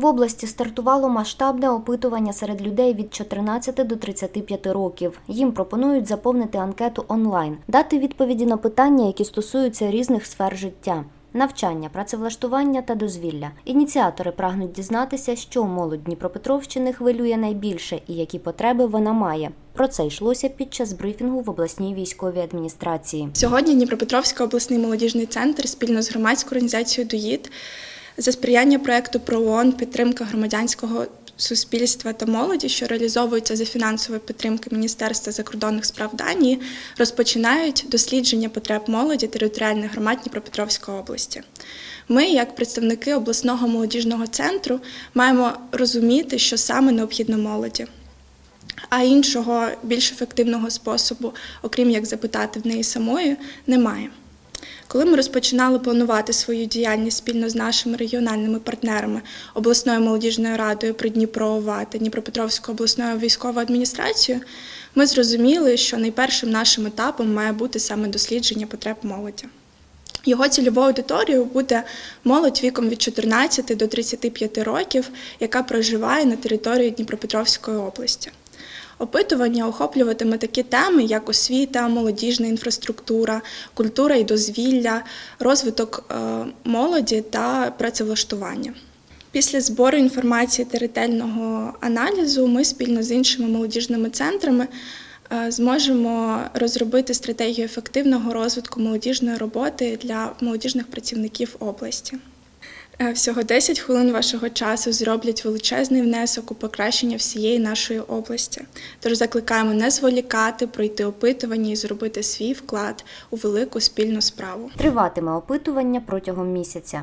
В області стартувало масштабне опитування серед людей від 14 до 35 років. Їм пропонують заповнити анкету онлайн, дати відповіді на питання, які стосуються різних сфер життя. Навчання, працевлаштування та дозвілля. Ініціатори прагнуть дізнатися, що молодь Дніпропетровщини хвилює найбільше і які потреби вона має. Про це йшлося під час брифінгу в обласній військовій адміністрації. Сьогодні Дніпропетровський обласний молодіжний центр спільно з громадською організацією ДОїд за сприяння проекту ПРООН підтримка громадянського суспільства та молоді, що реалізовується за фінансової підтримки Міністерства закордонних справ Данії, розпочинають дослідження потреб молоді територіальних громад Дніпропетровської області. Ми, як представники обласного молодіжного центру, маємо розуміти, що саме необхідно молоді. А іншого більш ефективного способу, окрім як запитати в неї самої, немає. Коли ми розпочинали планувати свою діяльність спільно з нашими регіональними партнерами обласною молодіжною радою при Дніпро та Дніпропетровською обласною військовою адміністрацією, ми зрозуміли, що найпершим нашим етапом має бути саме дослідження потреб молоді. Його цільовою аудиторією буде молодь віком від 14 до 35 років, яка проживає на території Дніпропетровської області. Опитування охоплюватиме такі теми, як освіта, молодіжна інфраструктура, культура і дозвілля, розвиток е, молоді та працевлаштування. Після збору інформації та ретельного аналізу ми спільно з іншими молодіжними центрами е, зможемо розробити стратегію ефективного розвитку молодіжної роботи для молодіжних працівників області. Е, Всього 10 хвилин вашого часу зроблять величезний внесок у покращення всієї нашої області. Тож закликаємо не зволікати, пройти опитування і зробити свій вклад у велику спільну справу. Триватиме опитування протягом місяця.